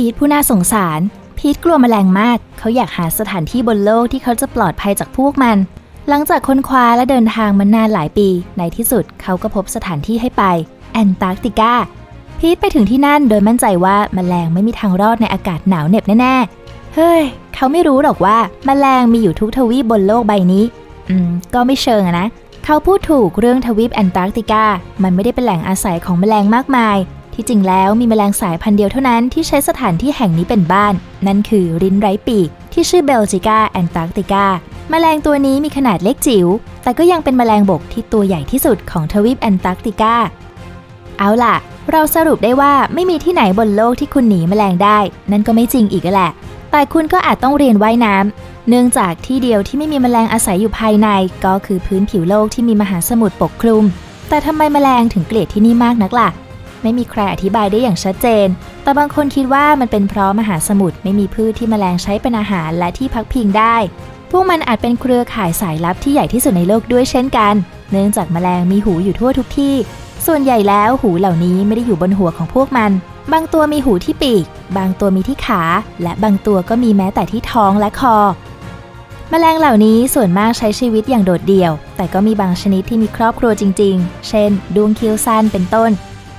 พีทผู้น่าสงสาร พีทกลัวแมลงมาก เขาอยากหาสถานที่บนโลกที่เขาจะปลอดภัยจากพวกมัน หลังจากค้นคว้าและเดินทางมานานหลายปี ในที่สุดเขาก็พบสถานที่ให้ไป แอนตาร์กติกา พีทไปถึงที่นั่นโดยมั่นใจว่าแมลงไม่มีทางรอดในอากาศหนาวเหน็บแน่ๆ เฮ้ย เขาไม่รู้หรอกว่าแมลงมีอยู่ทุกทวีปบนโลกใบนี้ อืม ก็ไม่เชิงอะนะ เขาพูดถูกเรื่องทวีปแอนตาร์กติกา มันไม่ได้เป็นแหล่งอาศัยของแมลงมากมาย ที่จริงแล้วมีแมลงสายพันธุ์เดียวเท่านั้นที่ใช้สถานที่แห่งนี้เป็นบ้าน นั่นคือริ้นไร้ปีก ที่ชื่อเบลจิกาแอนตาร์กติกาแมลงตัวนี้มีขนาดเล็กจิ๋ว แต่ก็ยังเป็นแมลงบกที่ตัวใหญ่ที่สุดของทวีปแอนตาร์กติกา เอาล่ะ เราสรุปได้ว่าไม่มีที่ไหนบนโลกที่คุณหนีแมลงได้ นั่นก็ไม่จริงอีกแหละ แต่คุณก็อาจต้องเรียนว่ายน้ำ เนื่องจากที่เดียวที่ไม่มีแมลงอาศัยอยู่ภายใน ก็คือพื้นผิวโลกที่มีมหาสมุทรปกคลุม แต่ทำไมแมลงถึงเกลียดที่นี่มากนักล่ะ ไม่มีใครอธิบายได้อย่างชัดเจน แต่บางคนคิดว่ามันเป็นเพราะมหาสมุทรไม่มีพืชที่แมลงใช้เป็นอาหารและที่พักพิงได้ พวกมันอาจเป็นเครือข่ายสายลับที่ใหญ่ที่สุดในโลกด้วยเช่นกัน เนื่องจากแมลงมีหูอยู่ทั่วทุกที่ ส่วนใหญ่แล้วหูเหล่านี้ไม่ได้อยู่บนหัวของพวกมัน บางตัวมีหูที่ปีก บางตัวมีที่ขา และบางตัวก็มีแม้แต่ที่ท้องและคอแมลงเหล่านี้ส่วนมากใช้ชีวิตอย่างโดดเดี่ยว แต่ก็มีบางชนิดที่มีครอบครัวจริง ๆ เช่น ดวงคิวสั้นเป็นต้น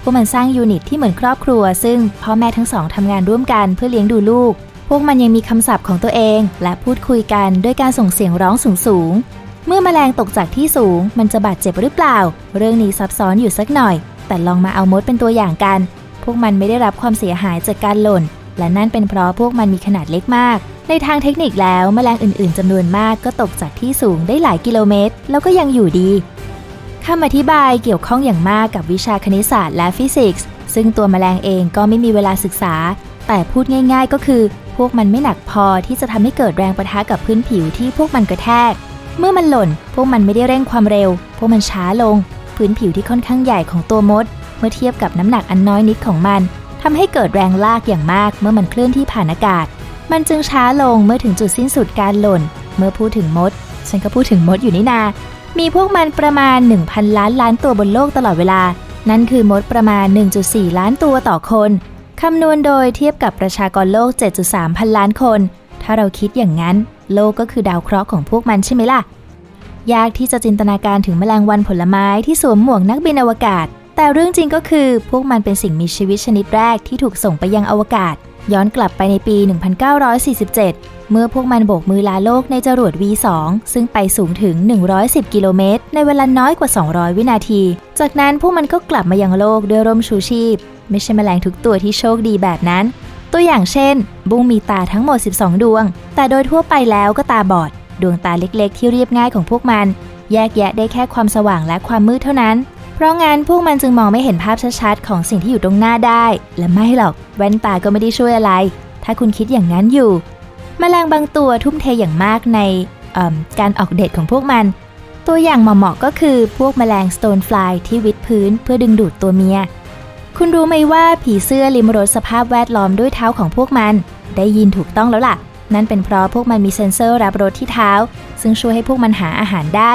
วกมันสร้างยูนิตที่เหมือนครอบครัว ซึ่งพ่อแม่ทั้งสองทำงานร่วมกันเพื่อเลี้ยงดูลูก พวกมันยังมีคำศัพท์ของตัวเอง และพูดคุยกันด้วยการส่งเสียงร้องสูงๆเมื่อแมลงตกจากที่สูง มันจะบาดเจ็บหรือเปล่า เรื่องนี้ซับซ้อนอยู่สักหน่อย แต่ลองมาเอามดเป็นตัวอย่างกัน พวกมันไม่ได้รับความเสียหายจากการหล่น และนั่นเป็นเพราะพวกมันมีขนาดเล็กมาก ในทางเทคนิคแล้วแมลงอื่นๆจำนวนมากก็ตกจากที่สูงได้หลายกิโลเมตร แล้วก็ยังอยู่ดี คำอธิบายเกี่ยวข้องอย่างมากกับวิชาคณิตศาสตร์และฟิสิกส์ ซึ่งตัวแมลงเองก็ไม่มีเวลาศึกษา แต่พูดง่าย ๆ ก็คือ พวกมันไม่หนักพอที่จะทำให้เกิดแรงประทะกับพื้นผิวที่พวกมันกระแทก เมื่อมันหล่น พวกมันไม่ได้เร่งความเร็ว พวกมันช้าลง พื้นผิวที่ค่อนข้างใหญ่ของตัวมด เมื่อเทียบกับน้ำหนักอันน้อยนิดของมันทำให้เกิดแรงลากอย่างมากเมื่อมันเคลื่อนที่ผ่านอากาศ มันจึงช้าลงเมื่อถึงจุดสิ้นสุดการหล่น เมื่อพูดถึงมด ฉันก็พูดถึงมดอยู่นี่นา มีพวกมันประมาณ 1,000 ล้านล้านตัวบนโลกตลอดเวลา นั่นคือมดประมาณ 1.4 ล้านตัวต่อคน คำนวณโดยเทียบกับประชากรโลก 7.3 พันล้านคน ถ้าเราคิดอย่างนั้น โลกก็คือดาวเคราะห์ของพวกมันใช่ไหมล่ะ ยากที่จะจินตนาการถึงแมลงวันผลไม้ที่สวมหมวกนักบินอวกาศ แต่เรื่องจริงก็คือพวกมันเป็นสิ่งมีชีวิตชนิดแรกที่ถูกส่งไปยังอวกาศ ย้อนกลับไปในปี 1947 เมื่อพวกมันโบกมือลาโลกในจรวด V2 ซึ่งไปสูงถึง 110 กิโลเมตร ในเวลาน้อยกว่า 200 วินาที จากนั้นพวกมันก็กลับมายังโลกด้วยร่มชูชีพ ไม่ใช่แมลงทุกตัวที่โชคดีแบบนั้น ตัวอย่างเช่น บุ้งมีตาทั้งหมด 12 ดวง แต่โดยทั่วไปแล้วก็ตาบอด ดวงตาเล็กๆ ที่เรียบง่ายของพวกมัน แยกแยะได้แค่ความสว่างและความมืดเท่านั้น เพราะงั้นพวกมันจึงมองไม่เห็นภาพชัดๆของสิ่งที่อยู่ตรงหน้าได้ และไม่หรอก แว่นตาก็ไม่ได้ช่วยอะไร ถ้าคุณคิดอย่างนั้นอยู่ แมลงบางตัวทุ่มเทอย่างมากในการออกเดทของพวกมัน ตัวอย่างเหมาะๆก็คือพวกแมลง stonefly ที่วิดพื้นเพื่อดึงดูดตัวเมีย คุณรู้ไหมว่าผีเสื้อลิมรสสภาพแวดล้อมด้วยเท้าของพวกมัน ได้ยินถูกต้องแล้วล่ะ นั่นเป็นเพราะพวกมันมีเซ็นเซอร์รับรสที่เท้า ซึ่งช่วยให้พวกมันหาอาหารได้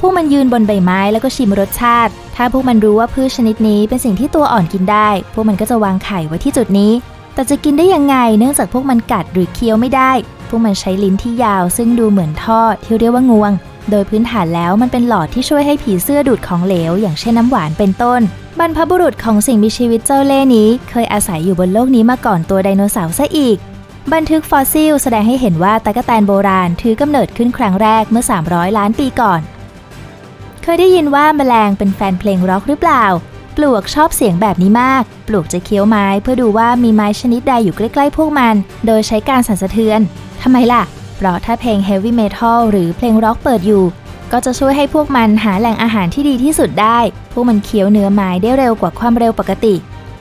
พวกมันยืนบนใบไม้แล้วก็ชิมรสชาติ ถ้าพวกมันรู้ว่าพืชชนิดนี้เป็นสิ่งที่ตัวอ่อนกินได้ พวกมันก็จะวางไข่ไว้ที่จุดนี้ แต่จะกินได้ยังไงเนื่องจากพวกมันกัดหรือเคี้ยวไม่ได้ พวกมันใช้ลิ้นที่ยาว ซึ่งดูเหมือนท่อที่เรียกว่างวง โดยพื้นฐานแล้วมันเป็นหลอดที่ช่วยให้ผีเสื้อดูดของเหลว อย่างเช่นน้ำหวานเป็นต้น บรรพบุรุษของสิ่งมีชีวิตเจ้าเล่นี้ เคยอาศัยอยู่บนโลกนี้มาก่อนตัวไดโนเสาร์ซะอีก บันทึกฟอสซิลแสดงให้เห็นว่าตะกแตนโบราณถือกำเนิดขึ้นครั้งแรกเมื่อ 300 ล้านปีก่อน เคยได้ยินว่าแมลงเป็นแฟนเพลงร็อกหรือเปล่า ปลวกชอบเสียงแบบนี้มาก ปลวกจะเคี้ยวไม้เพื่อดูว่ามีไม้ชนิดใดอยู่ใกล้ๆพวกมัน โดยใช้การสั่นสะเทือนทำไมล่ะ เพราะถ้าเพลงเฮฟวี่เมทัลหรือเพลงร็อกเปิดอยู่ ก็จะช่วยให้พวกมันหาแหล่งอาหารที่ดีที่สุดได้ พวกมันเคี้ยวเนื้อไม้ได้เร็วกว่าความเร็วปกติ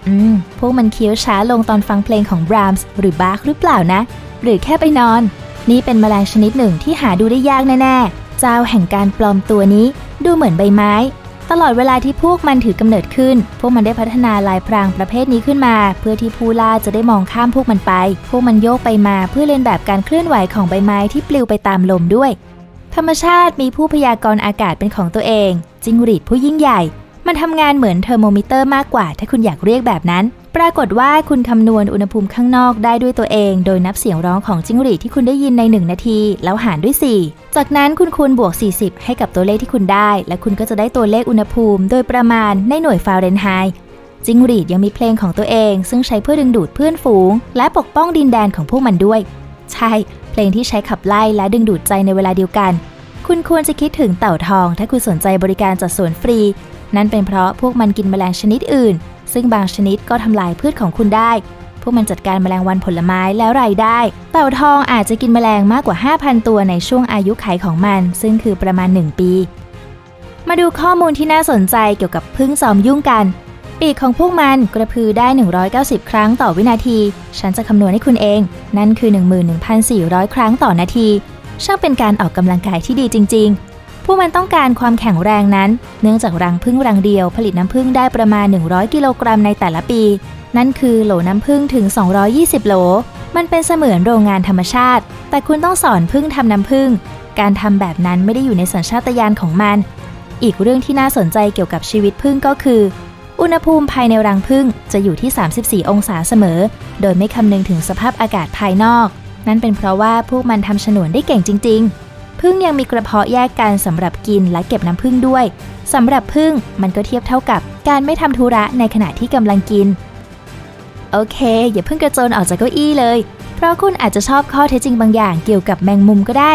อืม พวกมันเคี้ยวช้าลงตอนฟังเพลงของบรามส์หรือบาร์คหรือเปล่านะ หรือแค่ไปนอน นี่เป็นแมลงชนิดหนึ่งที่หาดูได้ยากแน่ๆ เจ้าแห่งการปลอมตัวนี้ดูเหมือนใบไม้ ตลอดเวลาที่พวกมันถือกำเนิดขึ้น พวกมันได้พัฒนาลายพรางประเภทนี้ขึ้นมา เพื่อที่ผู้ล่าจะได้มองข้ามพวกมันไป พวกมันโยกไปมาเพื่อเลียนแบบการเคลื่อนไหวของใบไม้ที่ปลิวไปตามลมด้วย ธรรมชาติมีผู้พยากรณ์อากาศเป็นของตัวเองจิงหรีดผู้ยิ่งใหญ่ มันทำงานเหมือนเทอร์โมมิเตอร์มากกว่า ถ้าคุณอยากเรียกแบบนั้น ปรากฏว่าคุณคำนวณอุณหภูมิข้างนอกได้ด้วยตัวเอง โดยนับเสียงร้องของจิ้งหรีดที่คุณได้ยินใน 1 นาที แล้วหารด้วย 4 จากนั้นคุณคูณบวก 40 ให้กับตัวเลขที่คุณได้ และคุณก็จะได้ตัวเลขอุณหภูมิ โดยประมาณในหน่วยฟาเรนไฮต์จิ้งหรีดยังมีเพลงของตัวเอง ซึ่งใช้เพื่อดึงดูดเพื่อนฝูง และปกป้องดินแดนของพวกมันด้วย ใช่ เพลงที่ใช้ขับไล่และดึงดูดใจในเวลาเดียวกัน คุณควรจะคิดถึงเต่าทอง ถ้าคุณสนใจบริการจัดสวนฟรี นั่นเป็นเพราะพวกมันกินแมลงชนิดอื่น ซึ่งบางชนิดก็ทำลายพืชของคุณได้ พวกมันจัดการแมลงวันผลไม้แล้วรายได้ เต่าทองอาจจะกินแมลงมากกว่า 5,000 ตัวในช่วงอายุไขของมัน ซึ่งคือประมาณ 1 ปี มาดูข้อมูลที่น่าสนใจเกี่ยวกับพึ่งจอมยุ่งกัน ปีกของพวกมันกระพือได้ 190 ครั้งต่อวินาที ฉันจะคำนวณให้คุณเอง นั่นคือ 11,400 ครั้งต่อนาที ช่างเป็นการออกกำลังกายที่ดีจริง ๆ พวกมันต้องการความแข็งแรงนั้น เนื่องจากรังผึ้งรังเดียวผลิตน้ำผึ้งได้ประมาณ 100 กิโลกรัมในแต่ละปี นั่นคือโหลน้ำผึ้งถึง 220 โหล มันเป็นเสมือนโรงงานธรรมชาติ แต่คุณต้องสอนผึ้งทำน้ำผึ้ง การทำแบบนั้นไม่ได้อยู่ในสัญชาตญาณของมัน อีกเรื่องที่น่าสนใจเกี่ยวกับชีวิตผึ้งก็คือ อุณหภูมิภายในรังผึ้งจะอยู่ที่ 34 องศาเสมอ โดยไม่คำนึงถึงสภาพอากาศภายนอก นั่นเป็นเพราะว่าพวกมันทำฉนวนได้เก่งจริง ๆ ผึ้งยังมีกระเพาะแยกกันสำหรับกินและเก็บน้ำผึ้งด้วยสำหรับผึ้งมันก็เทียบเท่ากับการไม่ทำธุระในขณะที่กำลังกิน โอเค อย่าเพิ่งกระโจนออกจากเก้าอี้เลย เพราะคุณอาจจะชอบข้อเท็จจริงบางอย่างเกี่ยวกับแมงมุมก็ได้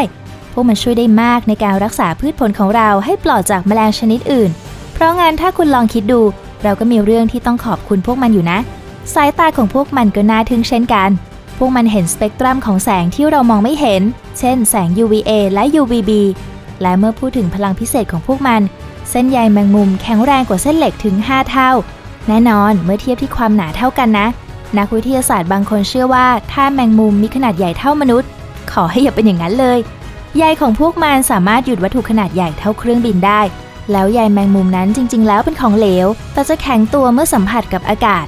พวกมันช่วยได้มากในการรักษาพืชผลของเราให้ปลอดจากแมลงชนิดอื่น เพราะงั้นถ้าคุณลองคิดดู เราก็มีเรื่องที่ต้องขอบคุณพวกมันอยู่นะ สายตาของพวกมันก็น่าทึ่งเช่นกัน พวกมันเห็นสเปกตรัมของแสงที่เรามองไม่เห็น เช่น แสง UVA และ UVB และเมื่อพูดถึงพลังพิเศษของพวกมัน เส้นใยแมงมุมแข็งแรงกว่าเส้นเหล็กถึง 5 เท่า แน่นอนเมื่อเทียบที่ความหนาเท่ากันนะ นักวิทยาศาสตร์บางคนเชื่อว่า ถ้าแมงมุมมีขนาดใหญ่เท่ามนุษย์ ขอให้อย่าเป็นอย่างนั้นเลยใยของพวกมันสามารถหยุดวัตถุขนาดใหญ่เท่าเครื่องบินได้ แล้วใยแมงมุมนั้นจริง ๆ แล้วเป็นของเหลว แต่จะแข็งตัวเมื่อสัมผัสกับอากาศ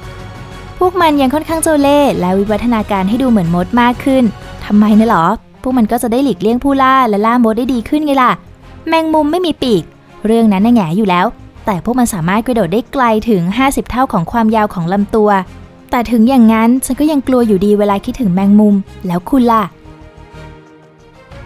พวกมันยังค่อนข้างเจ้าเล่ห์และวิวัฒนาการให้ดูเหมือนมดมากขึ้น ทำไมนะหรอ พวกมันก็จะได้หลีกเลี่ยงผู้ล่าและล่ามดได้ดีขึ้นไงล่ะ แมงมุมไม่มีปีก เรื่องนั้นน่ะแง่อยู่แล้ว แต่พวกมันสามารถกระโดดได้ไกลถึง 50 เท่าของความยาวของลำตัว แต่ถึงอย่างนั้นฉันก็ยังกลัวอยู่ดีเวลาคิดถึงแมงมุม แล้วคุณล่ะ